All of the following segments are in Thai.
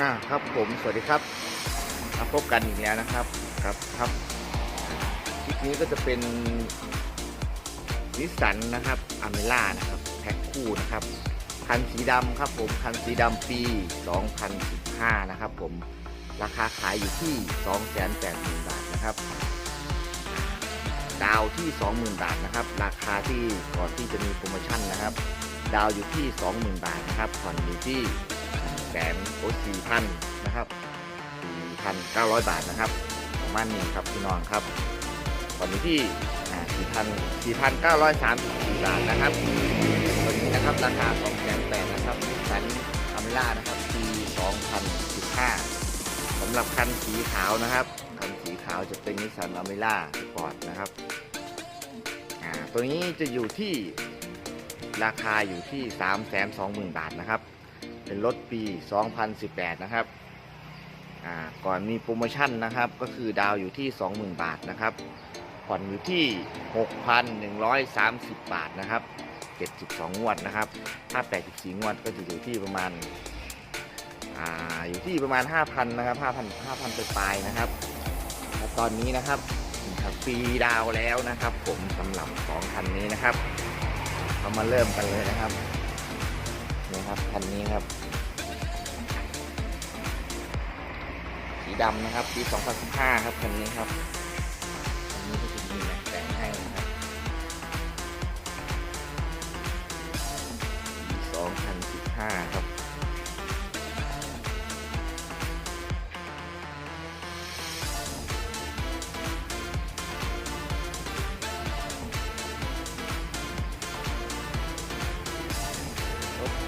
อ่าครับผมสวัสดีครับมาพบกันอีกแล้วนะครับครับครับคลิปนี้ก็จะเป็นนิสสันนะครับอเมล่านะครับแพ็คคู่นะครับคันสีดำครับผมคันสีดำปี 2015 นะครับ ผมราคาขายอยู่ที่ 280,000 บาทนะครับ ดาวที่ 20,000 บาทนะครับ ราคาที่ก่อนที่จะมีโปรโมชั่นนะครับ ดาวอยู่ที่ 20,000 บาทนะครับผ่อนอยู่ที่ แสนโอ้สี่พันนะครับสี่พันเก้าร้อยบาทนะครับประมาณนี้ครับพี่น้องครับตอนนี้ที่สี่พันสี่พันเก้าร้อยสามสิบสี่บาทนะครับตอนนี้นะครับราคาสองแสนแปดนะครับสันอเมล่านะครับปีสองพันสิบห้าสำหรับคันสีขาวนะครับคันสีขาวจะเป็นนิสสันอเมล่าสปอร์ตนะครับตัวนี้จะอยู่ที่ราคาอยู่ที่ 3 2 0 0 0 0 บาทนะครับ เป็นรถปี 2018 นะครับ ก่อนมีโปรโมชั่นนะครับ ก็คือดาวอยู่ที่ 20,000 บาทนะครับ ผ่อนอยู่ที่ 6,130 บาทนะครับ 72 งวดนะครับ ถ้า 84 งวดก็จะอยู่ที่ประมาณอ่าอยู่ที่ประมาณ 5,000 นะครับ 5,000 5,000ไปปลายนะครับ และตอนนี้นะครับครับฟรีดาวแล้วนะครับ ผมสำหรับ2คันนี้นะครับ เรามาเริ่มกันเลยนะครับ นะครับคันนี้ครับ สีดำนะครับปี 2015 ครับคันนี้ครับคันนี้ก็จะมีแม็กแต่งให้นะครับปี2015 ครับ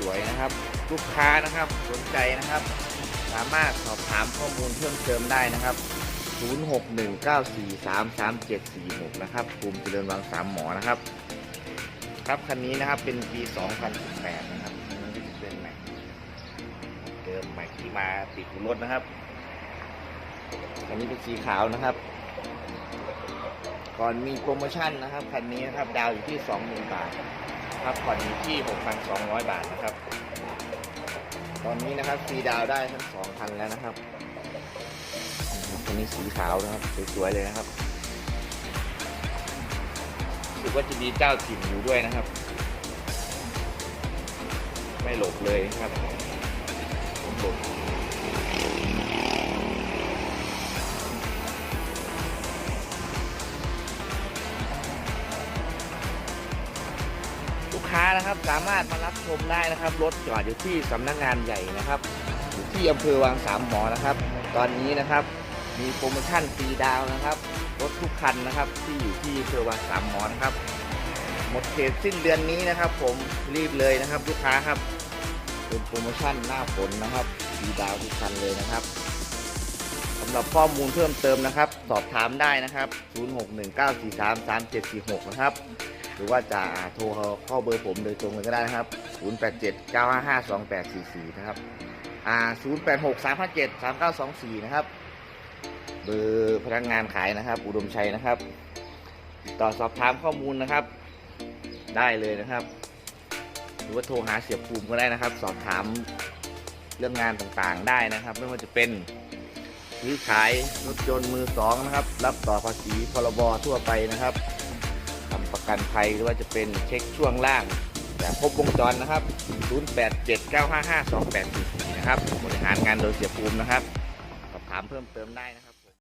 วยนะครับ ลูกค้านะครับสนใจนะครับ สามารถสอบถามข้อมูลเพิ่มเติมได้นะครับ 0619433746 นะครับภูมิเจริญวังสามหมอนะครับ ครับคันนี้นะครับเป็นปี 2018 นะครับนนี้ก็จะเป็นแม็กเดิมแม็กที่มาติดรถนะครับคันนี้เป็นสีขาวนะครับก่อนมีโปรโมชั่นนะครับคันนี้นะครับ ดาวอยู่ที่ 20,000 บาท ครับผ่อนอยู่ที่ 6,200 บาทนะครับ ตอนนี้นะครับฟรีดาวได้ทั้งสองคันแล้วนะครับคันนี้สีขาวนะครับสวยๆเลยนะครับรู้สึกว่าจะมีเจ้าถิ่นอยู่ด้วยนะครับ ไม่หลบเลยครับผมหลบ นะครับสามารถมารับชมได้นะครับ รถจอดอยู่ที่สำนักงานใหญ่นะครับอยู่ที่อำเภอวังสามหมอนะครับ ตอนนี้นะครับมีโปรโมชั่นฟรีดาวนะครับรถทุกคันนะครับ ที่อยู่ที่อำเภอวังสามหมอนะครับ หมดเขตสิ้นเดือนนี้นะครับ ผมรีบเลยนะครับลูกค้าครับเป็นโปรโมชั่นหน้าฝนนะครับฟรีดาวทุกคันเลยนะครับสำหรับข้อมูลเพิ่มเติมนะครับ สอบถามได้นะครับ 0619433746 นะครับ หรือว่าจะโทรเข้าเบอร์ผมโดยตรงเลยก็ได้นะครับ 0879552844 นะครับ อ่า 0863573924 นะครับ เบอร์พนักงานขายนะครับ อุดมชัยนะครับติดต่อสอบถามข้อมูลนะครับ ได้เลยนะครับ หรือว่าโทรหาเสียบภูมิก็ได้นะครับ สอบถามเรื่องงานต่างๆได้นะครับ ไม่ว่าจะเป็นซื้อขายรถยนต์มือสองนะครับ รับต่อภาษีพรบทั่วไปนะครับ ทำประกันภัยหรือว่าจะเป็นเช็คช่วงล่างแบบครบวงจรนะครับ 0879552844 นะครับ บริหารงานโดยเสียภูมินะครับ สอบถามเพิ่มเติมได้นะครับ